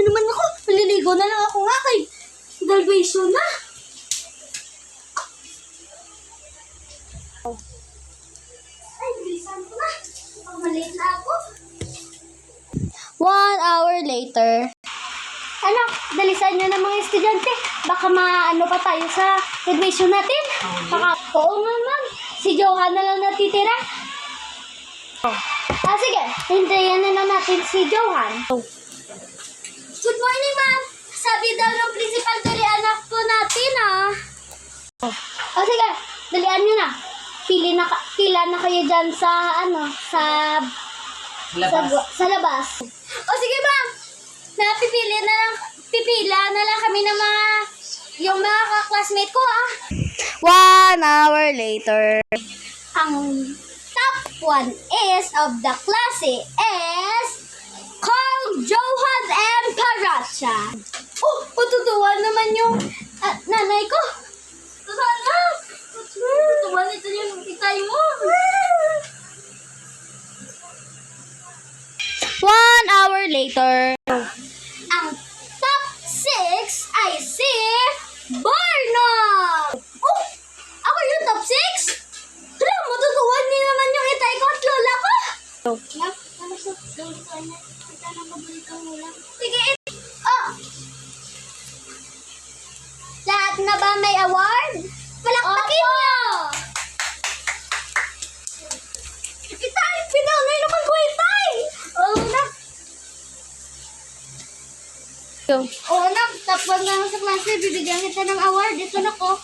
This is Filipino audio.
na naman ako. Maliligo na lang ako nga kay graduation na. Ay, bilisan ko na. Na ako. One hour later. Anak, dalisan niyo ng mga estudyante. Baka maano pa tayo sa graduation natin. Baka, oo nga ma'am. Si Johan na lang natitira. Ah, sige. Hintayin na lang natin si Johan. Good morning, ma'am. Sabi daw ng principal tuloy anak po natin, ah. Oh, sige. Dalian niyo na. Pili na, pila na kayo dyan sa, ano, sa sa, bu- sa labas. O sige ma'am, napipili na lang, pipila na lang kami ng mga, yung mga ka-classmate ko ah. One hour later. Ang top one is of the klase is Carl Johan and Paracha. Oh, matutuwa naman yung ah, nanay ko. Tutuwa na. Tutuwa nito yung itay mo. One hour later. Ang top 6 ay si Barnard! Oh! Ako yung top 6? Hala, matutuwan niyo naman yung itay ko at lola ko! Love, ano sa lolo niya? Kita na paborito mo lang. Sige, it- oh! Lahat na ba may award? Palakpakin! Itay! Oo na, 1 na sa klase. Bibigyan kita ng award. Ito na ko.